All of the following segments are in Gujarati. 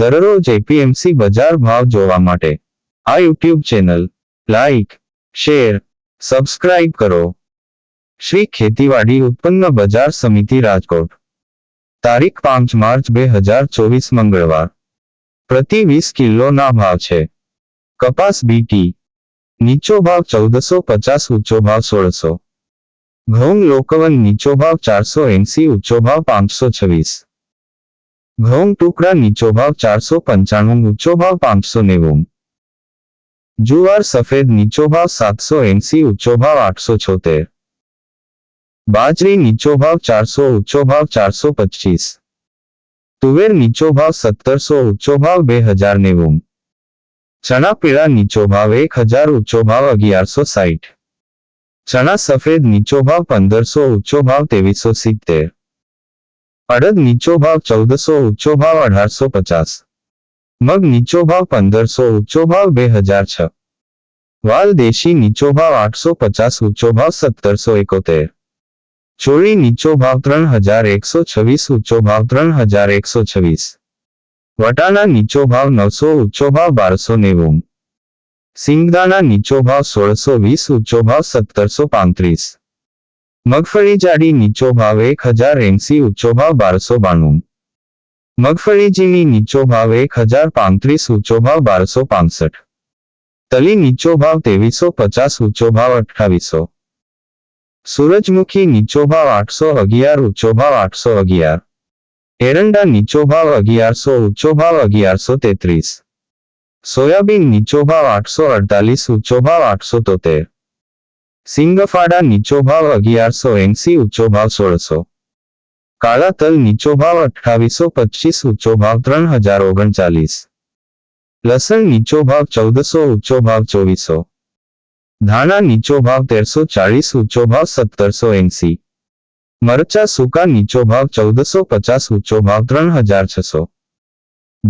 दररो जेपीएमसी बाजार भाव જોવા માટે આ YouTube channel like share subscribe કરો શ્રી ખેતીવાડી ઉત્પન્ન બજાર સમિતિ રાજકોટ તારીખ 5 માર્ચ 2024 મંગળવાર પ્રતિ 20 કિલોનો ભાવ છે કપાસ બીટી નીચો ભાવ 1450 ઉંચો ભાવ 1600 ઘઉં લોકવન નીચો ભાવ 400 एनसी ઉંચો ભાવ 526 ઘઉં ટુકડા નીચો ભાવ ચારસો પંચાણું ઊંચો ભાવ પાંચસો નેવું જુવાર સફેદ નીચો ભાવ સાતસો એંસી ઊંચો ભાવ આઠસો છોતેર બાજરી નીચો ભાવ ચારસો ઊંચો ભાવ ચારસો પચીસ તુવેર નીચો ભાવ સત્તરસો ઊંચો ભાવ બે હજાર નેવું ચણા પીળા નીચો ભાવ એક હજાર ઊંચો ભાવ અગિયારસો સાઠ ચણા સફેદ નીચો ભાવ પંદરસો ઊંચો ભાવ ત્રેવીસો સિત્તેર अड़द नीचो भाव चौदह सौ उच्चो भाव अठार सौ पचास मग नीचो भाव पंदर सौ उच्चो भाव बे हजार छ वाल देशी नीचो भाव आठ सौ पचास उच्चो भाव सत्तर सौ इकोतेर चोरी नीचो भाव त्रन हजार एक सौ छवीस उच्चो भाव त्रन हजार एक सौ छवीस वटाना नीचो भाव नौ सौ उच्चो भाव बार सौ नेव सिंगदाना नीचो भाव सोलह सौ वीस उच्चो भाव सत्तर सौ पैंतीस મગફળી જાડી નીચો ભાવ એક હજાર એંસી ઊંચો ભાવ બારસો બાણું મગફળીજીની નીચો ભાવ એક હજાર પાંત્રીસ ઊંચો ભાવ બારસો પાંસઠ તલી નીચો ભાવ ત્રેવીસો પચાસ ઊંચો ભાવ અઠાવીસો સૂરજમુખી નીચો ભાવ આઠસો અગિયાર ઊંચો ભાવ આઠસો અગિયાર એરંડા નીચો ભાવ અગિયારસો ઊંચો ભાવ અગિયારસો તેત્રીસ સોયાબીન નીચો ભાવ આઠસો અડતાલીસ ઊંચો ભાવ આઠસો તોતેર सिंगफाड़ा नीचो भाव अगियारो एसी ऊंचो भाव सोलसो काला तल नीचो भाव अठावीसो पच्चीस ऊंचो भाव त्र हजार ओगन चालीस लसन नीचो भाव चौदसो ऊंचो भाव चौबीसो धाना नीचो भाव तेरसो चालीस ऊंचो भाव सत्तर सत्तरसो एसी मरचा सूका नीचो भाव चौदह चौदसो पचास ऊंचो भाव त्र हजार छसो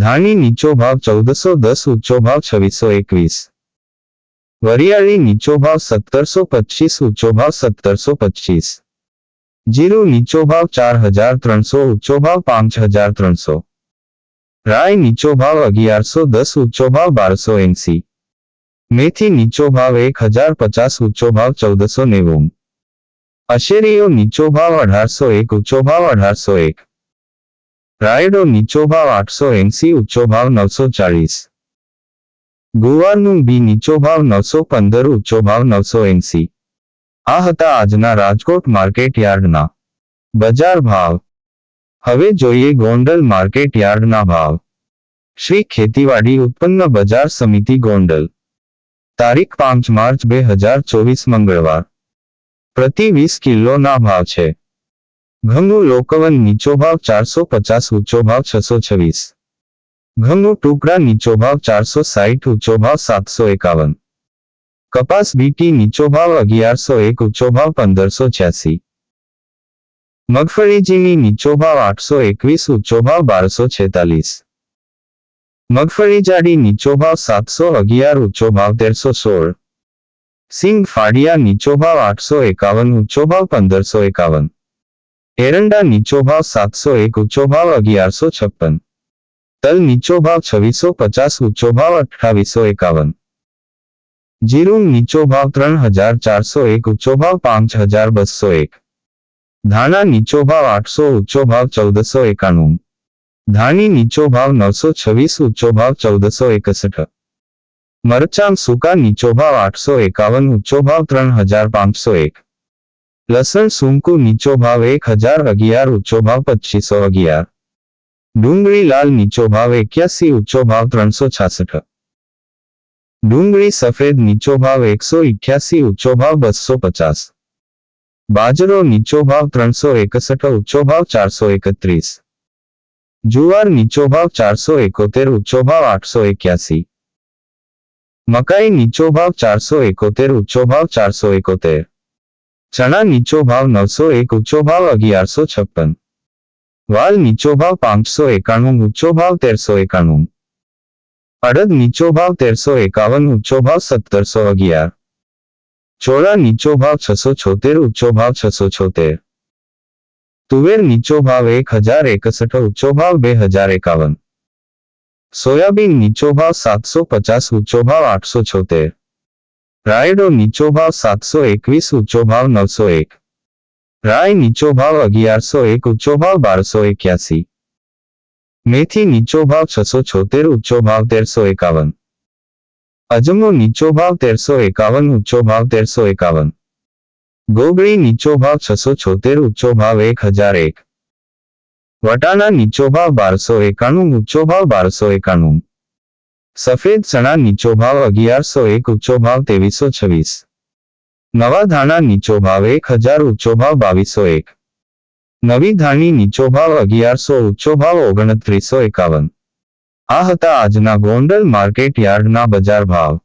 धानी नीचो भाव चौदसो दस ऊंचो भाव छवीसो एकवीस वरियाली नीचो भाव सत्तर सौ पच्चीस उच्चो भाव सत्तर सौ पच्चीस जीरो नीचो भाव चार हजार त्रन सो उच्चो भाव पांच हजार त्रन सो राय नीचो भाव अगियारो दस उच्चो भाव बार सो एंसी मेथी नीचो भाव एक हजार पचास उच्चो भाव चौदह सौ नेव अशेरी नीचो भाव अठार सौ एक उच्चो भाव अठार सो एक रायडो नीचो भाव आठ सौ एंसी उच्चो भाव नौ सौ चालीस ગોવાનું બી નીચો ભાવ નવસો પંદર ઉચ્ચો ભાવ નવસો એંસી આ હતા આજના રાજકોટ માર્કેટ યાર્ડના બજાર ભાવ હવે જોઈએ ગોંડલ માર્કેટ યાર્ડના ભાવ શ્રી ખેતીવાડી ઉત્પન્ન બજાર સમિતિ ગોંડલ તારીખ પાંચ માર્ચ બે હજાર ચોવીસ મંગળવાર પ્રતિ વીસ કિલોના ભાવ છે ઘઉંનું લોકવન નીચો ભાવ ચારસો પચાસ ઊંચો ભાવ છસો છવ્વીસ ઘઉંનો ટુકડા નીચો ભાવ ચારસો સાહીઠ ઊંચો ભાવ સાતસો એકાવન કપાસ બીટી નીચો ભાવ અગિયારસો એક ઊંચો ભાવ પંદરસો છ્યાસી મગફળીજીની નીચો ભાવ આઠસો એકવીસ ઊંચો ભાવ બારસો છેતાલીસ મગફળી જાડી નીચો ભાવ સાતસો અગિયાર ઊંચો ભાવ તેરસો સોળ સિંગ ફાડિયા નીચો ભાવ આઠસો એકાવન ઊંચો ભાવ પંદરસો એકાવન એરંડા નીચો ભાવ સાતસો એક ઊંચો ભાવ અગિયારસો છપ્પન तल नीचो भाव छवीस सौ पचास उच्चो भाव अठावी सौ एकावन जीरो नीचो भाव त्र हजार चार सौ एक उच्चो भाव पांच हजार बसो एक धाना नीचो भाव आठ सौ उच्चो भाव चौदह सौ एकाणु धानी नीचो भाव नौ सौ छवीस उच्चो भाव चौदह सौ एकसठ मरचा सूका नीचो भाव आठ सौ एकावन उच्चो भाव त्र हजार पांच सौ एक लसन सूंकू नीचो भाव एक हजार अगियार उच्चो भाव पच्चीसो अगियार डूंगी लाल नीचो भाव एक उच्चो भाव त्रो छठ डूंगी सफेद नीचो भाव एक सौ इक्यासी उच्चो भाव बसो पचास बाजरो नीचो भाव त्रो एकसठ उच्चो भाव चार सौ एकत्रीस जुआर नीचो भाव चार सौ एकोतेर उच्चो भाव आठ सौ एक मकाई नीचो भाव चार सौ एकोतेर उच्चो भाव चार सौ एकोतेर चना नीचो भाव नौ सौ एक उच्चो भाव अगियार अगियारो छप्पन वाल नीचो भाव पांच सौ एकाणु ऊंचो भाव तेरसो एकाणु अड़द नीचो भाव तेरसो एकावन ऊंचो भाव सत्तर सौ अगियार चोड़ा नीचो भाव छ सौ छोतेर ऊंचो भाव छ सौ छोतेर तुवेर नीचो भाव एक हजार एकसठ ऊंचो भाव बे हजार एकावन सोयाबीन नीचो भाव सात सौ पचास ऊंचो भाव आठ सौ छोतेर रायडो नीचो भाव सात सौ एक ऊंचो भाव नौ सौ एक રાય નીચો ભાવ અગિયારસો એક ઊંચો ભાવ બારસો એક્યાસી મેથી નીચો ભાવ છસો છોતેર ઊંચો ભાવ તેરસો એકાવન અજમો નીચો ભાવ તેરસો એકાવન ઊંચો ભાવ તેરસો એકાવન ગોગળી નીચો ભાવ છસો છોતેર ઊંચો ભાવ એક હજાર એક વટાણા નીચો ભાવ બારસો એકાણું ઊંચો ભાવ બારસો એકાણું સફેદ ચણા નીચો ભાવ અગિયારસો એક ઊંચો ભાવ ત્રેવીસો છવ્વીસ નવા ધાણા નીચો ભાવ એક હજાર ઉચ્ચો ભાવ બાવીસો એક નવી ધાણી નીચો ભાવ અગિયારસો ઉચ્ચો ભાવ ઓગણત્રીસો એકાવન આ હતા આજના ગોંડલ માર્કેટ યાર્ડના બજાર ભાવ